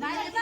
না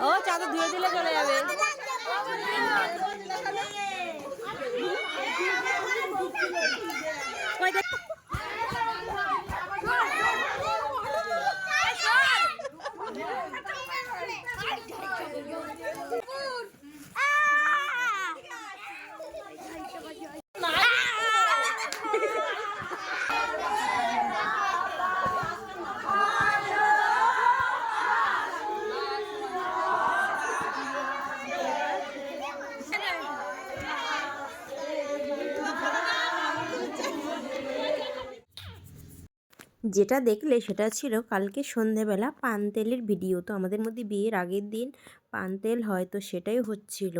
ও চাদর ধুয়ে দিলে চলে যাবে যেটা দেখলে সেটা ছিল কালকে সন্ধেবেলা পানতেলের ভিডিও। তো আমাদের মধ্যে বিয়ের আগের দিন পানতেল হয় তো সেটাই হচ্ছিল।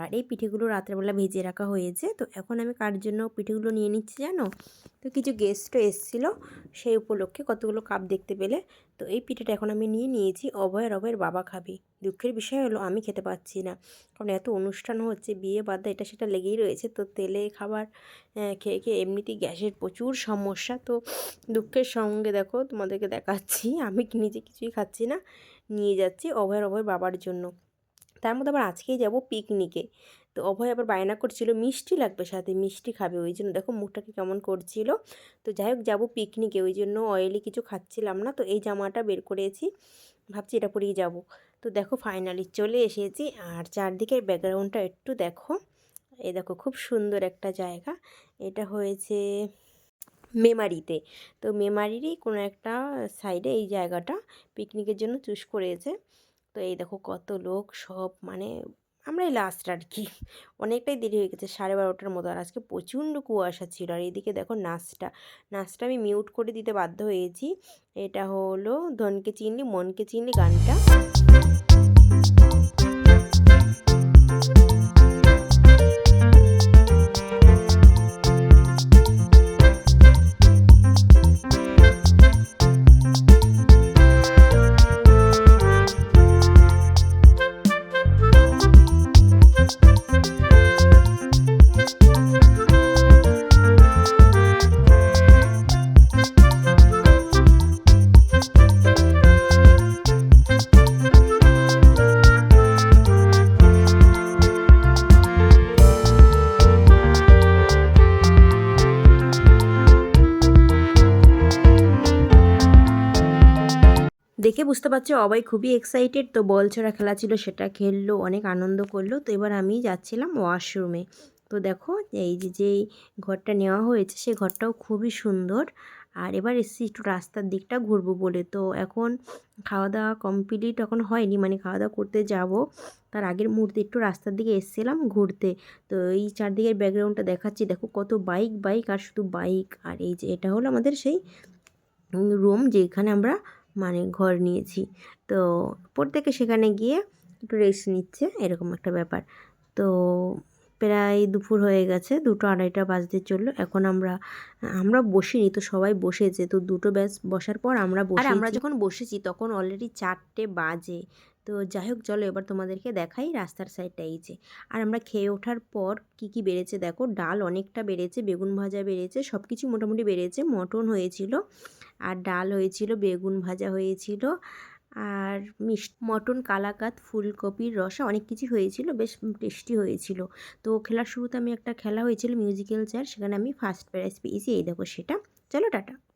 আর এই পিঠেগুলো রাত্রেবেলা ভেজে রাখা হয়েছে। তো এখন আমি কার জন্য পিঠেগুলো নিয়ে নিচ্ছি জানো? তো কিছু গেস্টও এসেছিল সেই উপলক্ষে কতগুলো কাপ দেখতে পেলে। তো এই পিঠেটা এখন আমি নিয়ে নিয়েছি অভয়ের অভয়ের বাবা খাবে। দুঃখের বিষয় হলো আমি খেতে পাচ্ছি না। কারণ এত অনুষ্ঠান হচ্ছে, বিয়ে বাদা এটা সেটা লেগেই রয়েছে। তো তেলে, খাবার খেয়ে খেয়ে এমনিতেই গ্যাসের প্রচুর সমস্যা। তো দুঃখের সঙ্গে দেখো তোমাদেরকে দেখাচ্ছি, আমি নিজে কিছুই খাচ্ছি না। নিয়ে যাচ্ছি অভয়ের অভয় বাবার জন্য। তার মধ্যে আবার আজকেই যাব পিকনিকে তো অভয় আবার বায়না করছিল, মিষ্টি লাগবে সাথে, মিষ্টি খাবে। ওই জন্য দেখো মুখটাকে কেমন করছিল। তো যাই হোক যাব পিকনিকে ওই জন্য অয়েলি কিছু খাচ্ছিলাম না। তো এই জামাটা বের করেছি, ভাবছি এটা পরেই যাব। তো দেখো ফাইনালি চলে এসেছি, আর চারদিকের ব্যাকগ্রাউন্ডটা একটু দেখো। এই দেখো খুব সুন্দর একটা জায়গা। এটা হয়েছে মেমারিতে। তো মেমারিরই কোনো একটা সাইডে এই জায়গাটা পিকনিকের জন্য চুজ করেছে। তো এই দেখো কত লোক সব মানে আমরাই লাস্ট আর কি অনেকটাই দেরি হয়ে গেছে, সাড়ে বারোটার মতো। আর আজকে প্রচণ্ড কুয়াশা ছিল। আর এদিকে দেখো নাচটা নাচটা আমি মিউট করে দিতে বাধ্য হয়েছি। এটা হলো ধনকে চিনলি, মনকে চিনলি গানটা। দেখে বুঝতে পারছ অবাই খুবই এক্সাইটেড তো বল ছড়া খেলা ছিল, সেটা খেললো, অনেক আনন্দ করল। তো এবার আমি যাচ্ছিলাম ওয়াশরুমে তো দেখো, এই যে যেই ঘরটা নেওয়া হয়েছে সেই ঘরটাও খুবই সুন্দর। আর এবার এসেছি একটু রাস্তার দিকটা ঘুরবো বলে। তো এখন খাওয়া দাওয়া কমপ্লিট এখন হয়নি মানে খাওয়া দাওয়া করতে যাব। তার আগের মুহূর্তে একটু রাস্তার দিকে এসেছিলাম ঘুরতে। তো এই চারদিকের ব্যাকগ্রাউন্ডটা দেখাচ্ছি। দেখো কত বাইক বাইক আর শুধু বাইক আর এই যে এটা হলো আমাদের সেই রুম যেখানে আমরা মানে ঘর নিয়েছি। তো প্রত্যেকে সেখানে গিয়ে একটু রেস্ট নিচ্ছে এরকম একটা ব্যাপার। তো প্রায় দুপুর হয়ে গেছে দুটো আড়াইটা বাজতে চলল। এখন আমরা আমরা বসিনি তো সবাই বসেছে তো দুটো ব্যাস বসার পর আমরা বসে আমরা যখন বসেছি তখন অলরেডি চারটে বাজে। তো যাই হোক চলো এবার তোমাদেরকে দেখাই রাস্তার সাইডটা এই যে। আর আমরা খেয়ে ওঠার পর কি কি বেড়েছে দেখো ডাল অনেকটা বেড়েছে বেগুন ভাজা বেড়েছে সব কিছু মোটামুটি বেড়েছে মটন হয়েছিল আর ডাল হয়েছিল বেগুন ভাজা হয়েছিল আর মিষ্টি, মটন কালাকাত ফুলকপির রসা অনেক কিছু হয়েছিল, বেশ টেস্টি হয়েছিল। তো খেলার শুরুতে আমি একটা খেলা হয়েছিল, মিউজিক্যাল চেয়ার, সেখানে আমি ফার্স্ট প্রাইজ পেয়েছি, এই দেখো সেটা। চলো টাটা।